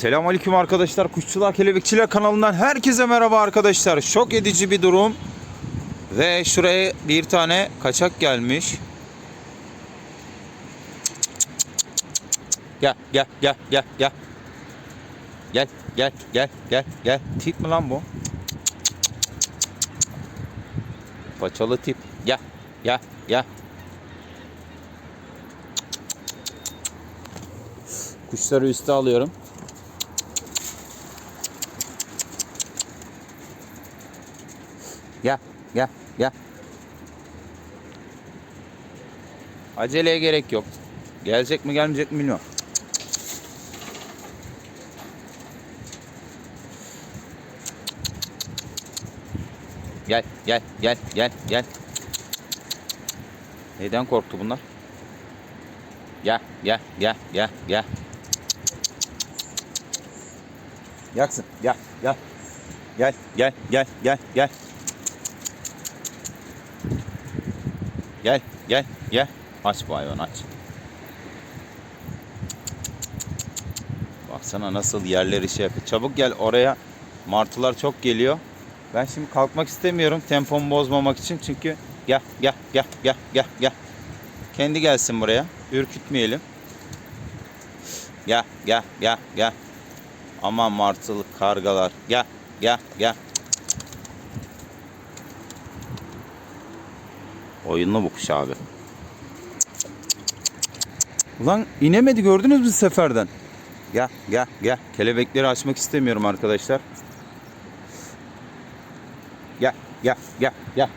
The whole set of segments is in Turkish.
Selamünaleyküm arkadaşlar. Kuşçular Kelebekçiler kanalından herkese merhaba arkadaşlar. Şok edici bir durum. Ve şuraya bir tane kaçak gelmiş. Gel gel gel gel gel. Gel gel gel gel gel. Tip mi lan bu? Paçalı tip. Gel gel gel. Kuşları üste alıyorum. Gel, gel. Aceleye gerek yok. Gelecek mi gelmeyecek mi bilmiyorum. Gel, gel, gel, gel, gel. Neden korktu bunlar? Gel, gel, gel, gel, gel. Yaksın, gel, gel. Gel, gel, gel, gel, gel. Gel, gel, gel. Aç bu hayvanı aç. Baksana nasıl yerleri şey yapıyor. Çabuk gel oraya. Martılar çok geliyor. Ben şimdi kalkmak istemiyorum tempomu bozmamak için çünkü gel gel gel gel gel gel. Kendi gelsin buraya. Ürkütmeyelim. Gel gel gel gel. Aman martılık kargalar. Gel gel gel. Oyunlu bu kuş abi. Ulan inemedi gördünüz mü seferden? Gel gel gel. Kelebekleri açmak istemiyorum arkadaşlar. Gel gel gel gel.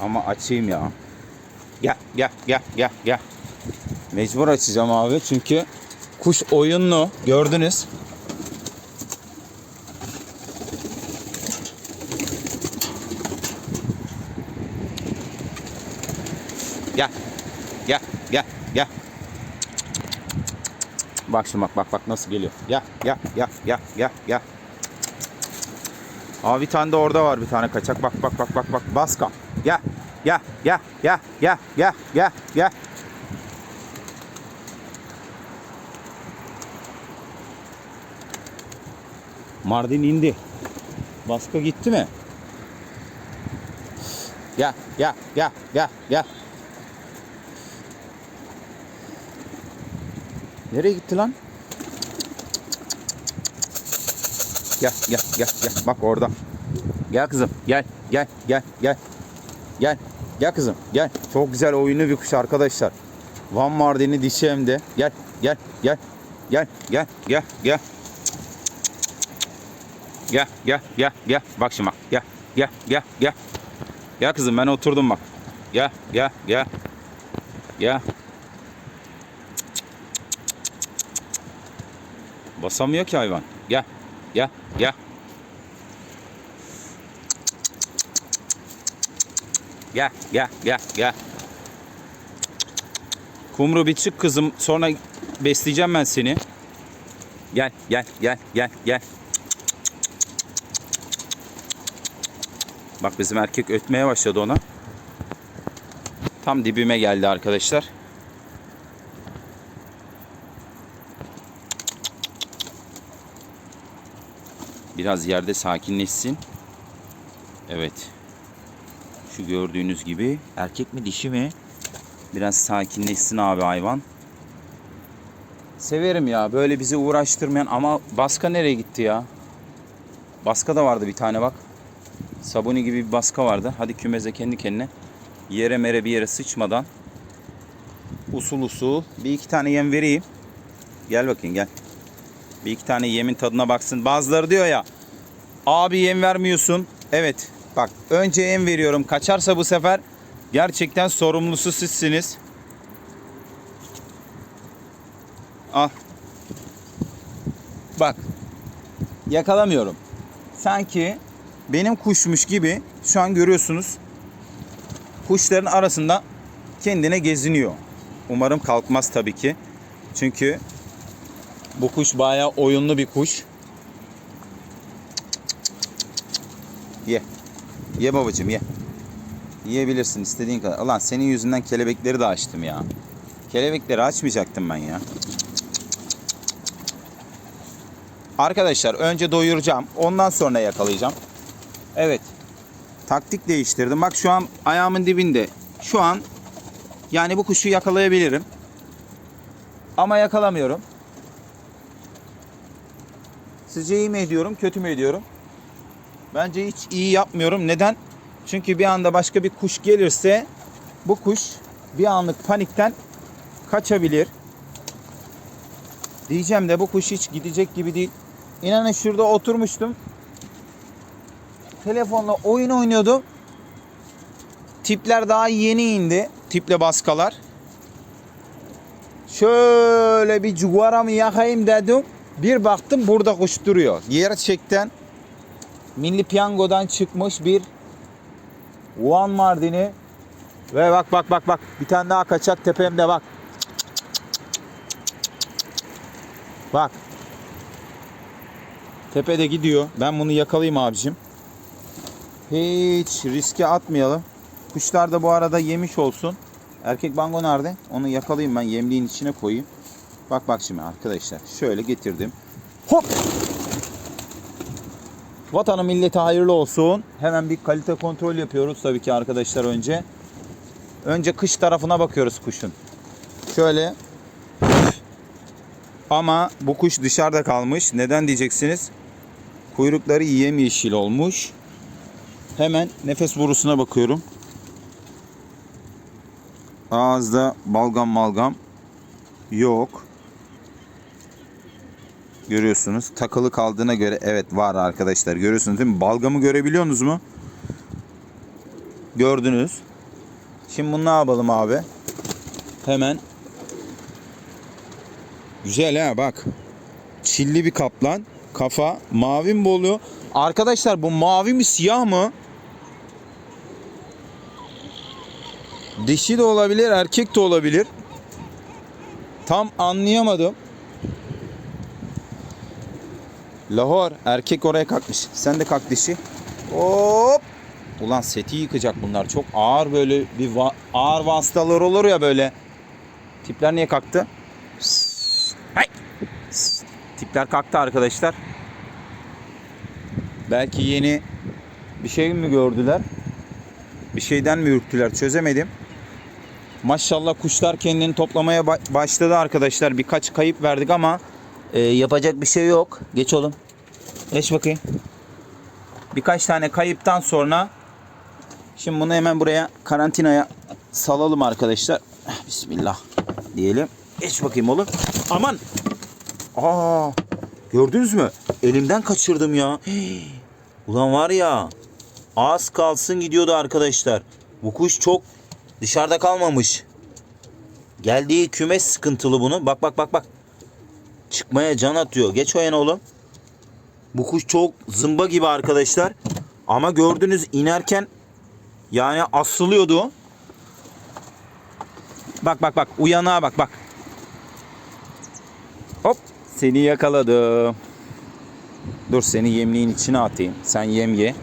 Ama açayım ya. Gel gel gel gel gel. Mecbur açacağım abi çünkü kuş oyunlu gördünüz. Gel gel gel. Bak şimdi bak bak bak nasıl geliyor. Gel gel gel gel gel gel. Aa bir tane de orada var bir tane kaçak. Bak bak bak bak bak. Baska. Gel gel gel gel gel gel gel gel. Mardin indi. Baska gitti mi? Gel gel gel gel gel. Nereye gitti lan? Gel, gel, gel, gel. Bak orada. Gel kızım, gel, gel, gel, gel. Gel, gel kızım, gel. Çok güzel oyunlu bir kuş arkadaşlar. Van Mardin'i dişi de. Gel, gel, gel. Gel, gel, gel, gel. Gel, gel, gel, gel. Bak şimdi bak. Gel, gel, gel, gel. Gel kızım ben oturdum bak. Gel, gel, gel. Gel. Basamıyor ki hayvan. Gel, gel, gel. Gel, gel, gel, gel. Kumru bir çık kızım. Sonra besleyeceğim ben seni. Gel, gel, gel, gel, gel. Bak bizim erkek ötmeye başladı ona. Tam dibime geldi arkadaşlar. Biraz yerde sakinleşsin. Evet. Şu gördüğünüz gibi erkek mi dişi mi? Biraz sakinleşsin abi hayvan. Severim ya böyle bizi uğraştırmayan ama Baska nereye gitti ya? Baska da vardı bir tane bak. Sabuni gibi bir baska vardı. Hadi kümeze kendi kendine. Yere mere bir yere sıçmadan. Usul usul. Bir iki tane yem vereyim. Gel bakayım gel. Bir iki tane yemin tadına baksın. Bazıları diyor ya. Abi yem vermiyorsun. Evet. Bak önce yem veriyorum. Kaçarsa bu sefer gerçekten sorumlusu sizsiniz. Al. Bak. Yakalamıyorum. Sanki benim kuşmuş gibi şu an görüyorsunuz kuşların arasında kendine geziniyor. Umarım kalkmaz tabii ki. Çünkü bu kuş bayağı oyunlu bir kuş. Ye. Babacığım ye. Yiyebilirsin istediğin kadar. Ulan senin yüzünden kelebekleri de açtım ya. Kelebekleri açmayacaktım ben ya. Arkadaşlar önce doyuracağım. Ondan sonra yakalayacağım. Evet. Taktik değiştirdim. Bak şu an ayağımın dibinde. Şu an yani bu kuşu yakalayabilirim. Ama yakalamıyorum. Sizce iyi mi ediyorum, kötü mü ediyorum? Bence hiç iyi yapmıyorum. Neden? Çünkü bir anda başka bir kuş gelirse bu kuş bir anlık panikten kaçabilir. Diyeceğim de bu kuş hiç gidecek gibi değil. İnanın şurada oturmuştum. Telefonla oyun oynuyordum. Tipler daha yeni indi. Tiple baskalar. Şöyle bir cugaramı yakayım dedim. Bir baktım burada kuş duruyor. Gerçekten Milli Piyango'dan çıkmış bir One Mardini ve bak bak bak bak bir tane daha kaçak tepemde bak. Bak. Tepede gidiyor. Ben bunu yakalayayım abicim. Hiç riske atmayalım. Kuşlar da bu arada yemiş olsun. Erkek bango nerede? Onu yakalayayım ben yemliğin içine koyayım. Bak bak şimdi arkadaşlar. Şöyle getirdim. Hop! Vatanı millete hayırlı olsun. Hemen bir kalite kontrol yapıyoruz tabii ki arkadaşlar önce. Önce kış tarafına bakıyoruz kuşun. Şöyle. Ama bu kuş dışarıda kalmış. Neden diyeceksiniz? Kuyrukları yemyeşil olmuş. Hemen nefes borusuna bakıyorum. Ağızda balgam malgam yok. Görüyorsunuz. Takılı kaldığına göre evet var arkadaşlar. Görüyorsunuz değil mi? Balgamı görebiliyorsunuz mu? Gördünüz. Şimdi bunu ne yapalım abi? Hemen. Güzel ha bak. Çilli bir kaplan. Kafa mavi mi oluyor? Arkadaşlar bu mavi mi siyah mı? Dişi de olabilir, erkek de olabilir. Tam anlayamadım. Lahor erkek oraya kalkmış. Sen de kalk dişi. Hop. Ulan seti yıkacak bunlar. Çok ağır böyle bir va- ağır vasıtalar olur ya böyle. Tipler niye kalktı? Hay. Tipler kalktı arkadaşlar. Belki yeni bir şey mi gördüler? Bir şeyden mi ürktüler çözemedim. Maşallah kuşlar kendini toplamaya ba- başladı arkadaşlar. Birkaç kayıp verdik ama e, yapacak bir şey yok. Geç oğlum. Geç bakayım. Birkaç tane kayıptan sonra şimdi bunu hemen buraya karantinaya salalım arkadaşlar. Bismillah diyelim. Geç bakayım oğlum. Aman. Aa, gördünüz mü? Elimden kaçırdım ya. Ulan var ya az kalsın gidiyordu arkadaşlar. Bu kuş çok dışarıda kalmamış. Geldiği kümes sıkıntılı bunu. Bak bak bak bak. Çıkmaya can atıyor. Geç o yana oğlum. Bu kuş çok zımba gibi arkadaşlar. Ama gördünüz inerken yani asılıyordu. Bak bak bak uyanığa bak bak. Hop seni yakaladım. Dur seni yemliğin içine atayım. Sen yem ye.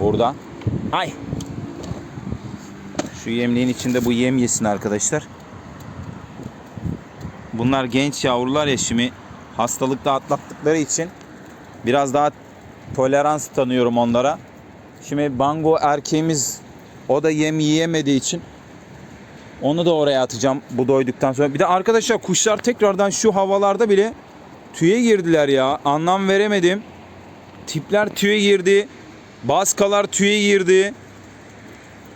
Burada. Ay. Şu yemliğin içinde bu yem yesin arkadaşlar. Bunlar genç yavrular ya şimdi hastalıkta atlattıkları için biraz daha tolerans tanıyorum onlara. Şimdi bango erkeğimiz o da yem yiyemediği için onu da oraya atacağım bu doyduktan sonra. Bir de arkadaşlar kuşlar tekrardan şu havalarda bile tüye girdiler ya. Anlam veremedim. Tipler tüye girdi. Baskalar tüye girdi.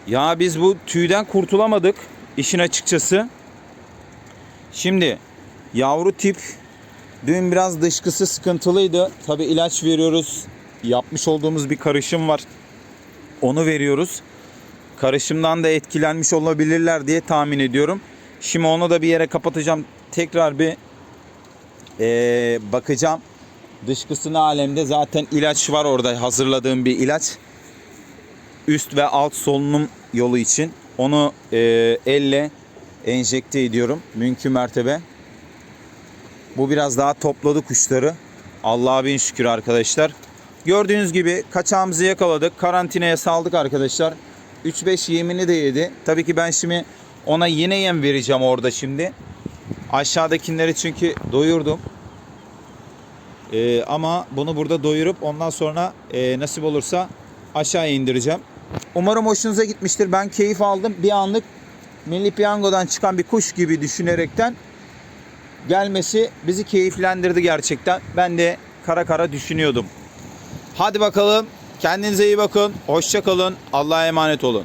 Ya biz bu tüyden kurtulamadık işin açıkçası. Şimdi yavru tip dün biraz dışkısı sıkıntılıydı. Tabi ilaç veriyoruz. Yapmış olduğumuz bir karışım var. Onu veriyoruz. Karışımdan da etkilenmiş olabilirler diye tahmin ediyorum. Şimdi onu da bir yere kapatacağım. Tekrar bir eee, bakacağım. Dışkısını alemde zaten ilaç var orada hazırladığım bir ilaç. Üst ve alt solunum yolu için. Onu eee, elle enjekte ediyorum. Mümkün mertebe. Bu biraz daha topladı kuşları. Allah'a bin şükür arkadaşlar. Gördüğünüz gibi kaçağımızı yakaladık. Karantinaya saldık arkadaşlar. 3-5 yemini de yedi. Tabii ki ben şimdi ona yine yem vereceğim orada şimdi. Aşağıdakileri çünkü doyurdum. Ee, ama bunu burada doyurup ondan sonra e, nasip olursa aşağıya indireceğim. Umarım hoşunuza gitmiştir. Ben keyif aldım. Bir anlık Milli Piyango'dan çıkan bir kuş gibi düşünerekten gelmesi bizi keyiflendirdi gerçekten. Ben de kara kara düşünüyordum. Hadi bakalım. Kendinize iyi bakın. Hoşça kalın. Allah'a emanet olun.